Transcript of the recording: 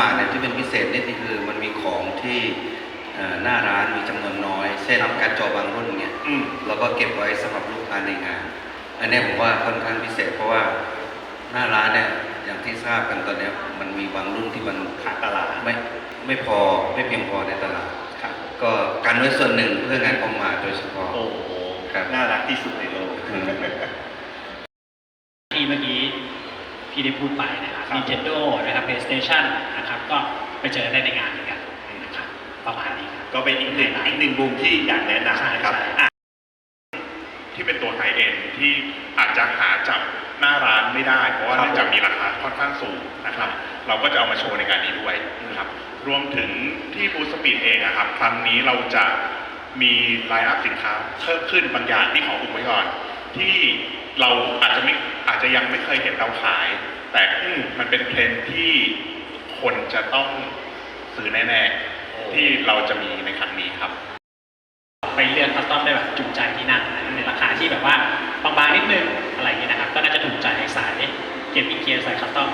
มาเนี่ยที่เป็นพิเศษนิดนึงคือมันมีของที่เอ่อหน้าร้านมีจำนวนน้อยเช่นการ์ดจอบางรุ่นเนี่ยอืมเราก็เก็บไว้สำหรับลูกค้าในงาน อันเนี้ยผมว่าค่อนข้างพิเศษเพราะว่าหน้าร้านเนี่ยอย่างที่ทราบกันตอนเนี้ยมันมีบางรุ่นที่มันขาดตลาดไม่ไม่พอไม่เพียงพอในตลาดครับก็กันไว้ส่วนหนึ่งเพื่องานออกมาโดยเฉพาะโอ้โหครับน่ารักที่สุดในโลกอืมที่เมื่อกี้ พี่ได้พูดไปนะครับครับ Nintendo นะครับ PlayStation นะครับก็ไปเจอได้ในงานเหมือนกันนะครับประมาณนี้ครับ ก็เป็นอีกหนึ่งอีกหนึ่งมุมที่อยากแนะนำนะครับใช่ใช่ อะที่เป็นตัวไฮเอ็นที่อาจจะหาจับหน้าร้านไม่ได้ เพราะว่าครับเนื่องจากมีราคาค่อนข้างสูงนะครับ เราก็จะเอามาโชว์ในงานนี้ด้วยนะครับรวมถึงที่บูสปีดเองอะครับครั้งนี้เราจะมีไลน์อัพสินค้าเพิ่มขึ้นบางอย่างที่ขออุบไว้ก่อน ที่เราอาจจะไม่อาจจะยังไม่เคยเห็นเราขาย แต่มันเป็นเทรนที่คนจะต้องซื้อแน่ๆที่เราจะมีในครั้งนี้ครับ ไปเลือกคัสตอมได้แบบจุใจที่นั่งในราคาที่แบบว่าบางๆนิดนึงอะไรอย่เงี้ยนะครับ ก็น่าจะถูกใจสายเกมอีเกียสายคัสตอม